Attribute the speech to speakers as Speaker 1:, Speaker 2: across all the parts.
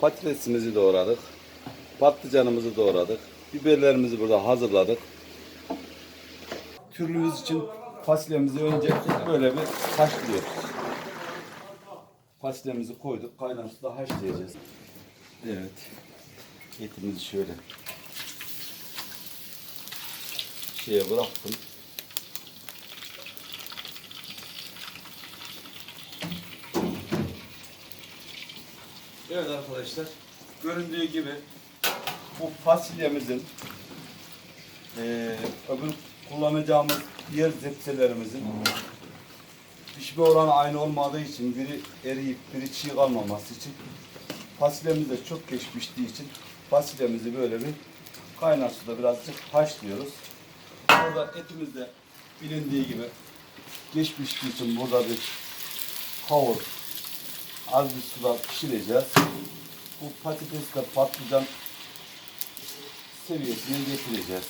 Speaker 1: Patatesimizi doğradık. Patlıcanımızı doğradık. Biberlerimizi burada hazırladık. Türlümüz için fasulyemizi önce böyle bir haşlıyoruz. Fasulyemizi koyduk. Kaynar suda haşlayacağız. Evet. Etimizi şöyle şeye bıraktım. Evet arkadaşlar, göründüğü gibi bu fasulyemizin eee öbür kullanacağımız diğer zepselerimizin pişme oranı aynı olmadığı için biri eriyip biri çiğ kalmaması için fasulyemiz de çok geç için fasulyemizi böyle bir kaynar suda birazcık haşlıyoruz. Burada etimiz de bilindiği gibi geç piştiği için burada bir kavur az bir suda pişireceğiz. Bu patatesle patlıcan seviyesine getireceğiz.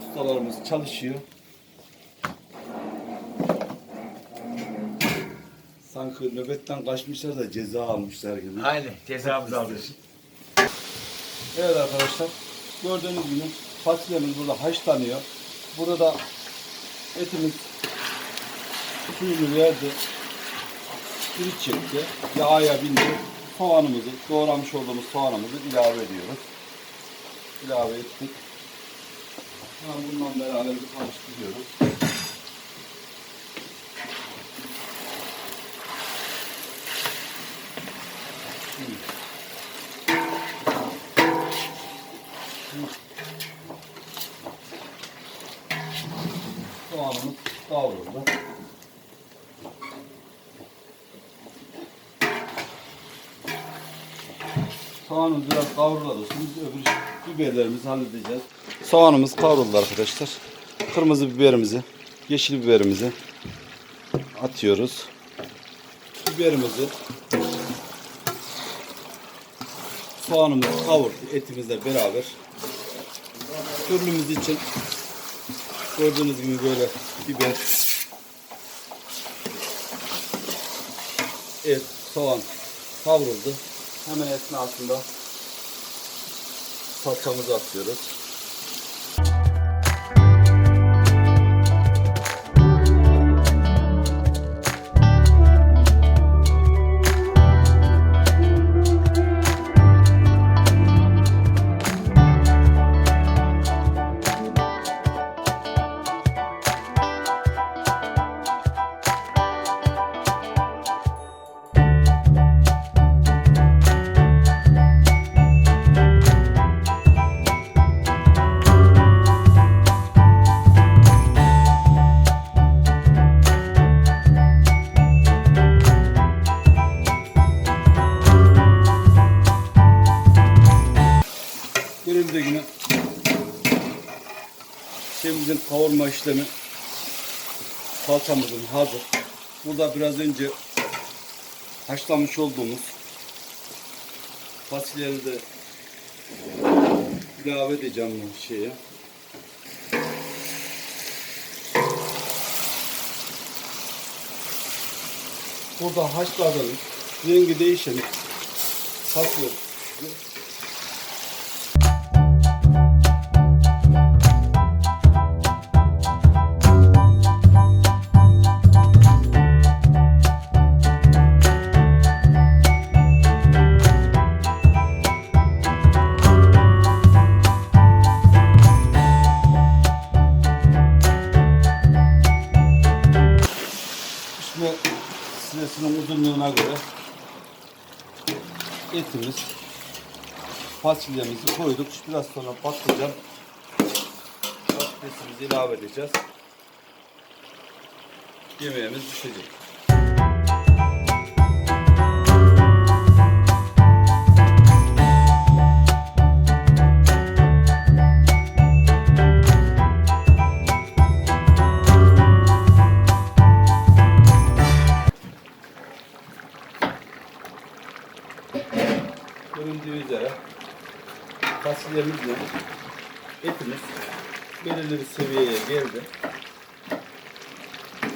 Speaker 1: Ustalarımız çalışıyor. Sanki nöbetten kaçmışlar da ceza almışlar gibi.
Speaker 2: Aynen cezamızı aldık.
Speaker 1: Evet arkadaşlar gördüğünüz gibi fasulyemiz burada haşlanıyor. Burada da etimiz suyunu verdi. Pirinç çekti. Yağa bindi. Soğanımızı, doğramış olduğumuz soğanımızı ilave ediyoruz. İlave ettik. Bundan beraber bir karıştırıyoruz. Soğanımız kavruldu. Soğanımız biraz kavruladı. Şimdi öbür biberlerimizi halledeceğiz. Soğanımız kavruldu arkadaşlar. Kırmızı biberimizi, yeşil biberimizi atıyoruz. Biberimizi soğanımızı kavurduk etimizle beraber. Türlümüz için Gördüğünüz gibi böyle biber, et, soğan kavruldu. Hemen esnasında salçamızı atıyoruz. Şeyimizin kavurma işlemi salçamızın hazır. Burada biraz önce haşlamış olduğumuz fasulyeleri de ilave edeceğim bu şeye. Burada haşladığımız rengi değişen fasulye pişme süresinin uzunluğuna göre etimiz, fasulyemizi koyduk. Biraz sonra patlıcan patatesimizi ilave edeceğiz. Yemeğimiz pişecek. Görüldüğü üzere fasulyemizle etimiz belirli bir seviyeye geldi.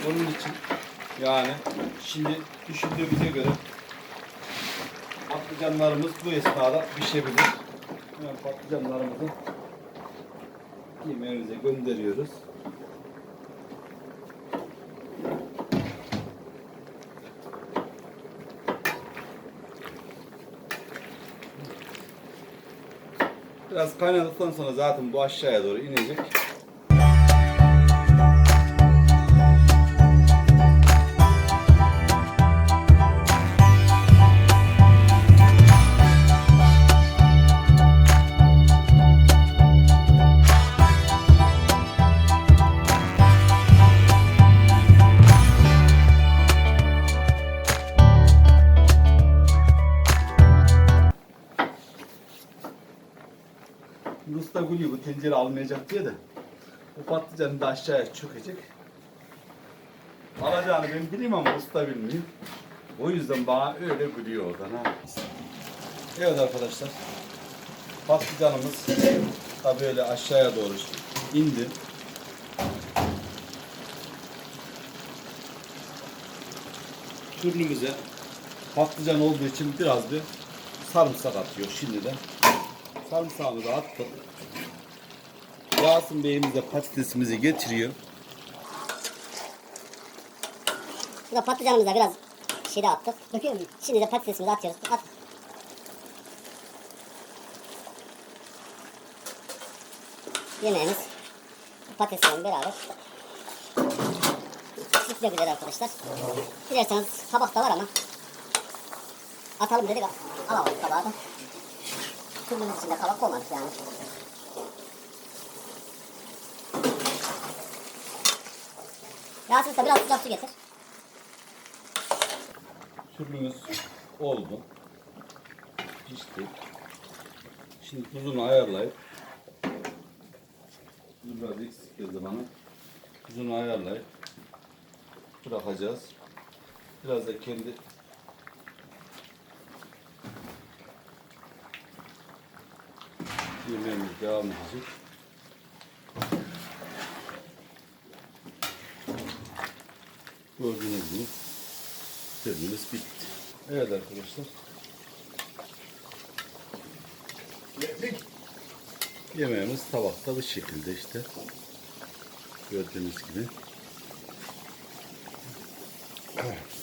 Speaker 1: Onun için yani şimdi düşündüğümüze göre patlıcanlarımız bu esnada pişebilir. Hemen patlıcanlarımızı yemeğimize gönderiyoruz. Biraz kaynadıktan sonra zaten bu aşağıya doğru inecek. Gülüyor bu tencere almayacak diye de. Bu patlıcanı da aşağıya çökecek. Alacağını ben bileyim ama usta bilmiyor. O yüzden bana öyle gülüyor oradan ha. Evet arkadaşlar. Patlıcanımız da böyle aşağıya doğru indi. Türlümüze patlıcan olduğu için biraz bir sarımsak atıyor şimdiden. Sarımsağını da attık. Yasin Bey'imiz de patatesimizi getiriyor.
Speaker 2: Burada patlıcanımızda biraz şey de attık. Döküyor muyum? Şimdi de patatesimizi atıyoruz. At. Yemeğimiz patatesle beraber bitmek üzere arkadaşlar. Dilerseniz kabak da var ama atalım dedik alamadık kabağı da. Kırmızı içinde kabak olmadık yani. Yasin Usta biraz sıcak su getir.
Speaker 1: Türlümüz oldu. Pişti. Şimdi tuzunu ayarlayıp biraz eksik geldi bana. Tuzunu ayarlayıp bırakacağız. Biraz da kendi yemeğimiz devam edecek. Gördüğünüz gibi Türlümüz bitti. Evet arkadaşlar. Yemeğimiz tabakta bu şekilde işte. Gördüğünüz gibi. Evet.